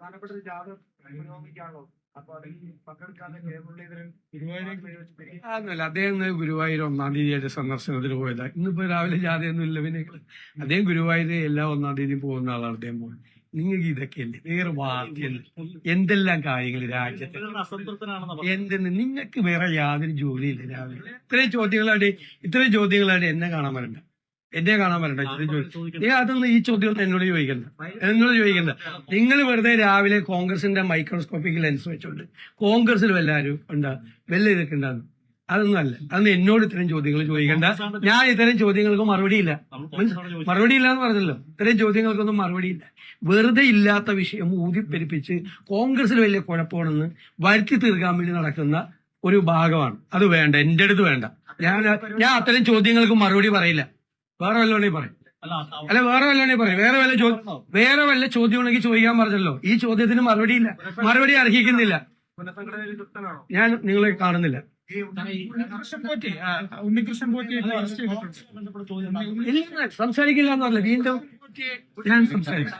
പ്രധാനപ്പെട്ട ഒരു ജാഥ പുരോഗമിക്കാണല്ലോ അപ്പൊ അതിൽ പങ്കെടുക്കാതെ കെ മുരളീധരൻ അതൊന്നുമല്ല അദ്ദേഹം ഇന്ന് ഗുരുവായൂർ ഒന്നാം തീയതിയായിട്ട് സന്ദർശനത്തിന് പോയതാ. ഇന്നിപ്പോ രാവിലെ ജാഥയൊന്നും ഇല്ല പിന്നെ അദ്ദേഹം ഗുരുവായൂർ എല്ലാ ഒന്നാം തീയതി പോകുന്ന ആളാണ് അദ്ദേഹം പോയത് നിങ്ങൾക്ക് ഇതൊക്കെ ഇതൊക്കെയല്ലേ? വേറെ വാർത്തയല്ലേ എന്തെല്ലാം കാര്യങ്ങൾ രാജ്യത്ത്? എന്തെന്ന്? നിങ്ങൾക്ക് വേറെ യാതൊരു ജോലിയില്ല രാവിലെ. ഇത്രയും ചോദ്യങ്ങളായിട്ട് ഇത്രയും ചോദ്യങ്ങളായിട്ട് എന്നെ കാണാൻ വരണ്ട. എന്നെ കാണാൻ വരണ്ട ചോദ്യം നിങ്ങൾ അതൊന്നും ഈ ചോദ്യം ഒന്നും എന്നോട് ചോദിക്കണ്ട. എന്നോട് ചോദിക്കണ്ട. നിങ്ങൾ വെറുതെ രാവിലെ കോൺഗ്രസിന്റെ മൈക്രോസ്കോപ്പിക് ലെൻസ് വെച്ചോണ്ട് കോൺഗ്രസിൽ വല്ലാരും ഉണ്ട് വല്ല ഇതൊക്കെ ഉണ്ടാകും അതൊന്നും അല്ല. അതൊന്നും എന്നോട് ഇത്തരം ചോദ്യങ്ങൾ ചോദിക്കണ്ട. ഞാൻ ഇത്തരം ചോദ്യങ്ങൾക്ക് മറുപടിയില്ല മറുപടി ഇല്ല എന്ന് പറഞ്ഞല്ലോ. ഇത്തരം ചോദ്യങ്ങൾക്കൊന്നും മറുപടിയില്ല വെറുതെ ഇല്ലാത്ത വിഷയം ഊതിപ്പെരിപ്പിച്ച് കോൺഗ്രസിൽ വലിയ കുഴപ്പമാണെന്ന് വരുത്തി തീർക്കാൻ വേണ്ടി നടക്കുന്ന ഒരു ഭാഗമാണ്. അത് വേണ്ട. എന്റെ അടുത്ത് വേണ്ട. ഞാൻ ഞാൻ അത്തരം ചോദ്യങ്ങൾക്ക് മറുപടി പറയില്ല. വേറെ വല്ലതുണ്ടെങ്കിൽ പറയും അല്ല വേറെ വല്ലതുണ്ടെങ്കിൽ പറയും വേറെ വല്ല ചോദ്യം വേറെ വല്ല ചോദ്യം ഉണ്ടെങ്കിൽ ചോദിക്കാൻ പറഞ്ഞല്ലോ ഈ ചോദ്യത്തിന് മറുപടി ഇല്ല മറുപടി അർഹിക്കുന്നില്ല ഞാൻ നിങ്ങളെ കാണുന്നില്ല സംസാരിക്കില്ല എന്നല്ല വീണ്ടും ഞാൻ സംസാരിക്കും